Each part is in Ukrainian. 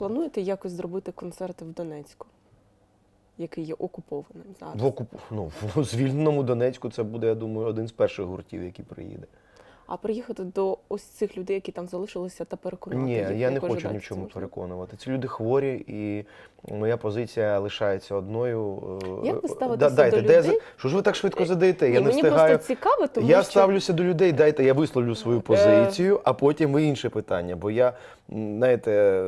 Плануєте якось зробити концерти в Донецьку, який є окупованим зараз? В, окуп... ну, в звільненому Донецьку це буде, я думаю, один з перших гуртів, який приїде. А приїхати до ось цих людей, які там залишилися, та переконати Ні, їх, я не хочу ні в чому можливо? переконувати. Ці люди хворі, і моя позиція лишається одною. е, Як ви е, ставитеся дайте, до де людей? за- Що ж ви так швидко задаєте? Ні, я не мені встигаю. просто цікаво, тому я що ставлюся до людей, дайте я висловлю свою Е. позицію, а потім ви інше питання. Бо я, знаєте,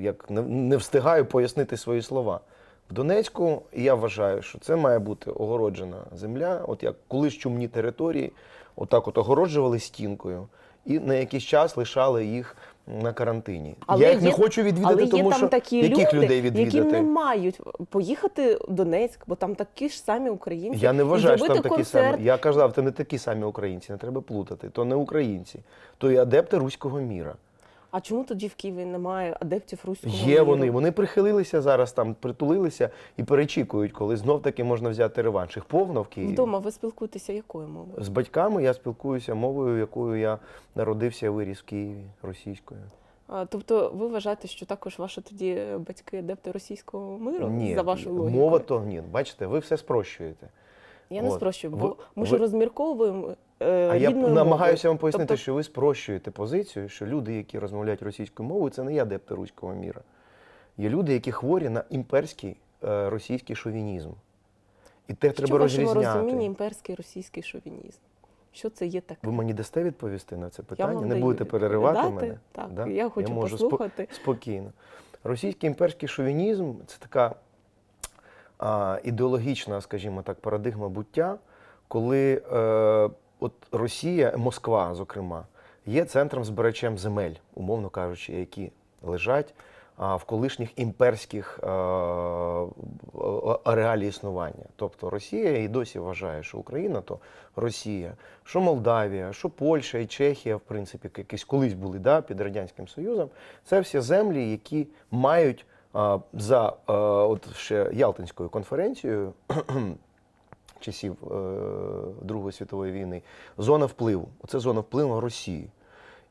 як не, не встигаю пояснити свої слова. В Донецьку я вважаю, що це має бути огороджена земля, от як колись чумні території, отак от огороджували стінкою. І на якийсь час лишали їх на карантині. Але я їх не хочу відвідати, але є тому там що такі яких люди, людей відвідати? які не мають поїхати в Донецьк, бо там такі ж самі українці. Я не вважаю, що там такі концерт. самі. Я казав, це не такі самі українці, не треба плутати. То не українці, то і адепти руського міра. А чому тоді в Києві немає адептів руського Є миру? вони, вони прихилилися зараз там, притулилися і перечікують, коли знов таки можна взяти реванш. Їх повно в Києві. Вдома ви спілкуєтеся якою мовою? З батьками я спілкуюся мовою, якою я народився, виріс в Києві російською. А, тобто ви вважаєте, що також ваші тоді батьки адепти російського миру Ні, за вашу логіку? мова то ні. Бачите, ви все спрощуєте. Я не От. спрощую, Ви- бо ми ж ви- розмірковуємо е, А я рідною намагаюся мовою. вам пояснити, Тобто- що ви спрощуєте позицію, що люди, які розмовляють російською мовою, це не є адепти руського міра. Є люди, які хворі на імперський е, російський шовінізм. І те Що треба в вашому розрізняти. розумінні імперський російський шовінізм? Що це є таке? Ви мені дасте відповісти на це питання? вам Не даю будете переривати відповідати. мене? Так, Да? я хочу можу спо- послухати. спокійно. Російський імперський шовінізм це така а, ідеологічна, скажімо так, парадигма буття, коли е, от Росія, Москва, зокрема, є центром збирачем земель, умовно кажучи, які лежать в колишніх імперських ареалі існування. Тобто Росія і досі вважає, що Україна то Росія, що Молдавія, що Польща і Чехія, в принципі, якісь колись були да, під Радянським Союзом. Це всі землі, які мають за от ще Ялтинською конференцією часів е, Другої світової війни зона впливу. Оце зона впливу Росії.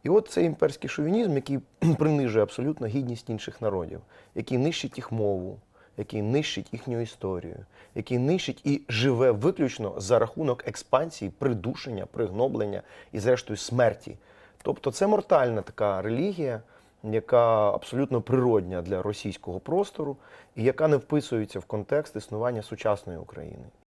І от цей імперський шовінізм, який принижує абсолютно гідність інших народів, який нищить їх мову, який нищить їхню історію, який нищить і живе виключно за рахунок експансії, придушення, пригноблення і, зрештою, смерті. Тобто це мортальна така релігія, яка абсолютно природня для російського простору і яка не вписується в контекст існування сучасної України.